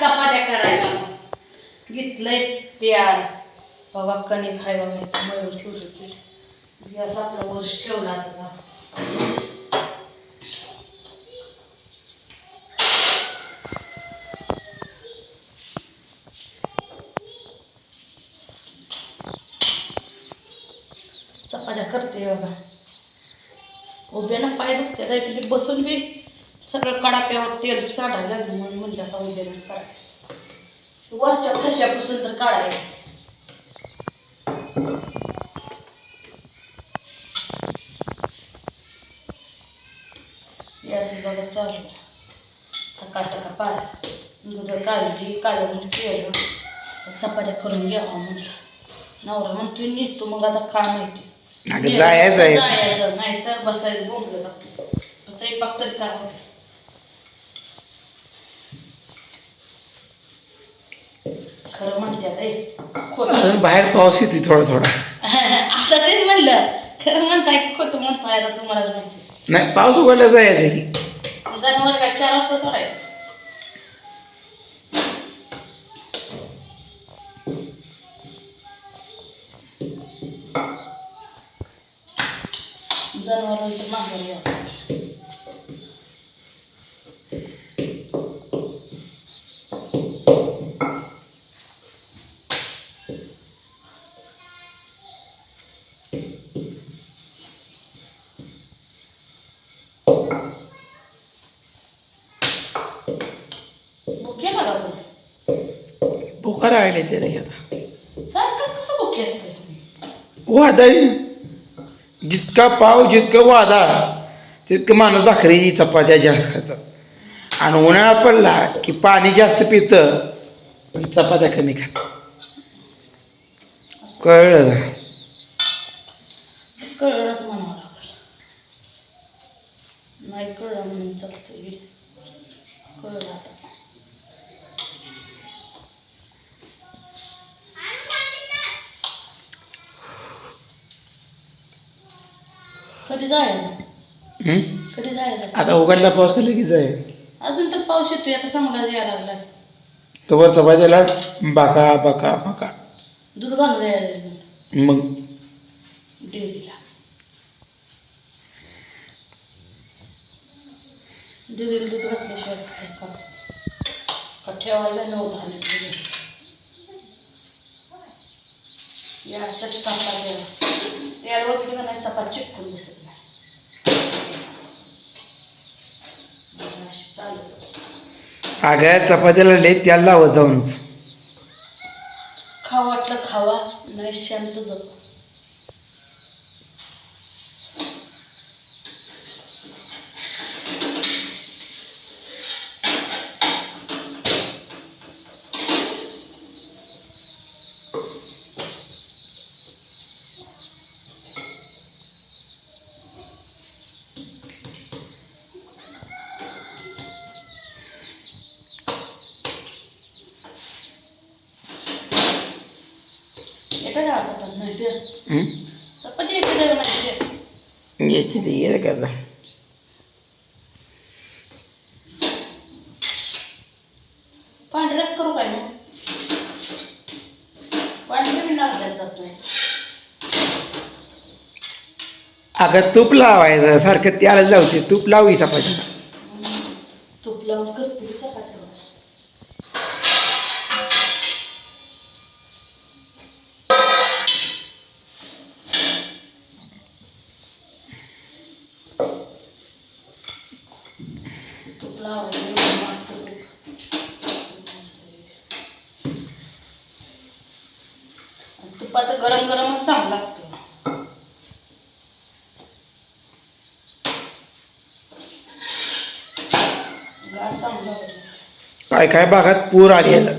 चपात्या करायला घेतलंय प्यार. बाबा कणी खाय बघा इथं मळून ठेवलं गॅस आपला वर्ष ठेवला आता चपात्या करते बघा उभ्यानं पाय दुखते बसून बी. सगळं कडाप्यावर तेल साडायला लागलं म्हणून म्हणलं आता उभ्यानंच काढायचं. वरच्या खशापासून तर काढायचं. याचं बघा चालू सकाळ सकाळ पार. दूध काढली कालवून केलं चपात्या करून घ्यावा म्हटलं नवरा म्हणतोय निघतो मग आता काय माहिती. जायचं नाही तर बसायचं लागतो स्वयंपाक तरी खरं म्हणतात रे. खोटं बाहेर पाऊस येते थोडा थोडा. आता तेच म्हणलं. खरं म्हणताय की खोटं म्हणताय आता तुम्हालाच माहिती. नाही पाऊस उघडला जायचं की. जनावर काय चार वाजता सोडायचं. जनावरांचं माघारी राहिले ते सारखंच कसं असते वादळ. जितका पाऊस जितकं वादळ तितकं माणूस भाकरी चपात्या जास्त खातात आणि उन्हाळा पडला की पाणी जास्त पितं पण चपात्या कमी खात. कळलं का? कळलंच म्हणावं लागलं. नाही कळलं म्हणून कळलं आता. कधी जायचं? कधी जायचं? आता उघडला पाऊस कधी की जाईल? अजून तर पाऊस येतोय आता चांगला यायला लागलाय. तोवर चपात्याला बाका बाका बाका. दूध घालून यायला लागलं. मग? डेअरीला डेअरीला दूध घातल्याशिवाय काय का का ठेवायला नऊ झाले तुझे या अशाच चपात्या त्याला चिटकून दिसत नाही. अशी चालत अगं लय त्याला जाऊन. खावं वाटलं खावा. नाही शांत जप येतं का पांढऱ्याच करू काय मग? पांढरे अगं तूप लावायचं सारखं त्याला लावते तूप लावी चपातीला. तूप लावून तुपाचं गरम गरमच चांगलं लागतं. होतं. काय काय भागात पूर आलेलं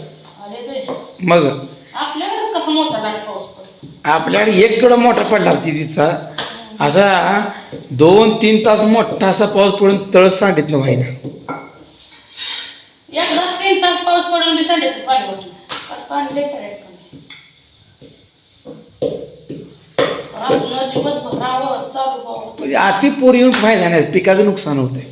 मग? आपल्याकडेच कसं मोठा गाडी पाऊस पडतो आपल्याकडे एक थोडा मोठा पडला तिचा असा दोन तीन तास मोठा असा पाऊस पडून तळ सांडित न व्हायना एकदा तीन तास पाऊस पडून बी संडेचं पाणी. पाणी म्हणजे अति पूर येऊन फायदा नाही पिकाचं नुकसान होते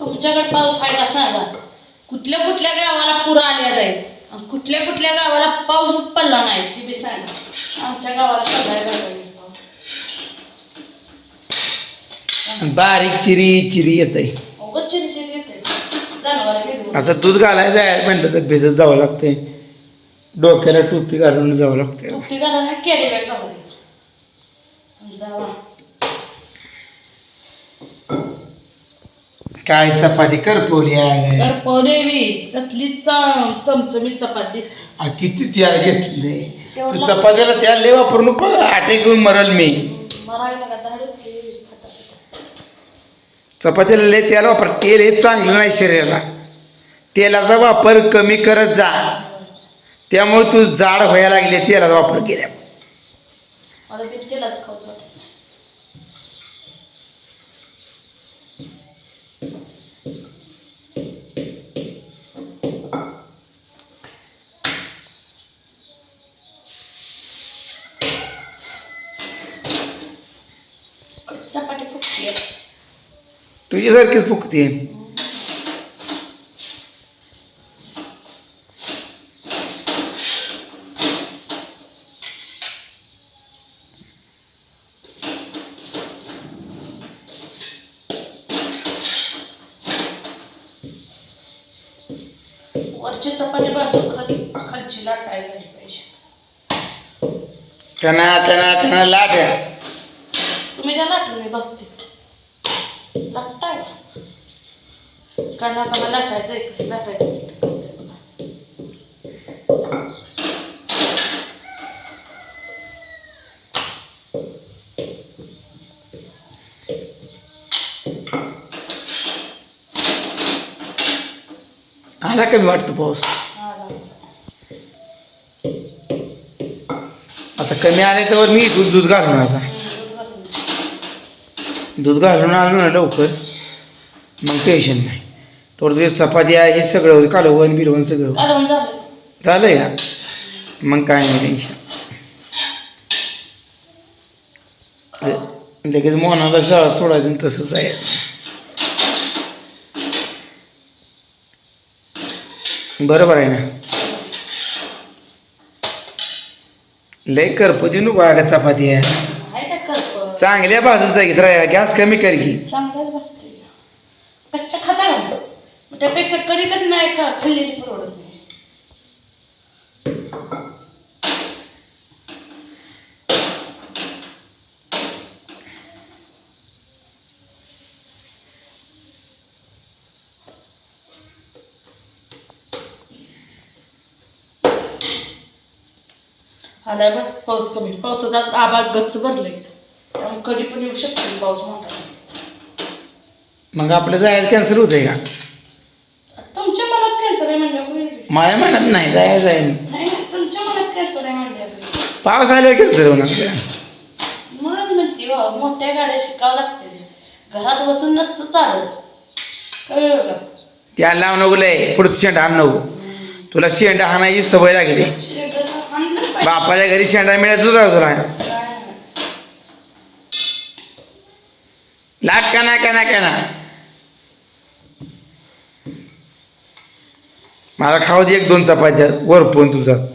तुमच्याकडे पाऊस आहे का सांगा? कुठल्या कुठल्या गावाला पूर आल्या जाईल कुठल्या कुठल्या गावाला पाऊस पडला नाही ती बी सांगा. आमच्या गावाला पडलाय बारीक चिरी चिरी येत आहे आता दूध घालायचं आहे म्हटलं तर भिजत जावं लागतंय. डोक्याला टोपी घालून जावं जावा. काय चपाती करपवली आहे? कसली च- चमचमीत चपात किती त्याला घेतले? तू चपातीला त्याला लय वापरून बघ आटे घेऊन मरल मी. मरायला का. चपातीला लय तेल वापर तेल हे चांगलं नाही शरीराला. तेलाचा वापर कमी करत जा. त्यामुळे तू जाड व्हायला लागले तेलाचा वापर केल्या मला बिल केला तर खाऊच वाटत नाही. चपाती फुटली आहे. तुझ्यासारखीच फुकते वरची चपाती बाजू खाली खालची लाटायला झाली पाहिजे. कणा कणा कणा लाट तुम्ही त्या लाटून बसते. लाटाय कणा मला लाटायचं कसं लाटायचं आला कमी वाटतो पाऊस. आता कमी आले तर मी दूध दूध घालून आता. दूध घालून. आलो ना लवकर. मग टेन्शन नाही. थोडं चपाती आहे हे सगळं होतं. कालवण बिलवण सगळं झालंय का? मग काय नाही टेन्शन लगेच मोहनाला शाळा सोडायचं तसंच आहे. बरोबर आहे ना? लय करपती नको अगं चपाती आहे. चांगल्या बाजूचा घेत राहा गॅस कमी कर की चांगलाच बसते खाता का त्यापेक्षा कधी नाही का खाल्लेली परवडत नाही. आलाय बघ पाऊस कमी. पावसाचा आभाळ गच्च भरलंय. कधी पण येऊ शकतो पाऊस मोठा. मग आपलं जायचं कॅन्सल होतंय का? तुमच्या मनात कॅन्सर आहे म्हणल्यावर माझ्या म्हणत नाही जायचं आहे. नाही नाही, तुमच्या मनात कॅन्सर आहे म्हणल्यावर पाऊस आल्यावर कॅन्सल होणार. का? म्हणून म्हणते हो मोठ्या गाड्या शिकावं लागते. घरात बसून नसतं चालत. कळलं का? त्या लावून नको लय पुढचं शेंडा आण नको. तुला शेंडा हाणायची सवय लागली. शिलेंडर आणलं पाहिजे. बापाच्या घरी शेंडा मिळत होता का तुला. काय नाही. लाग का का का ना मला खाऊ दे एक दोन चपात्या वरपून तुझा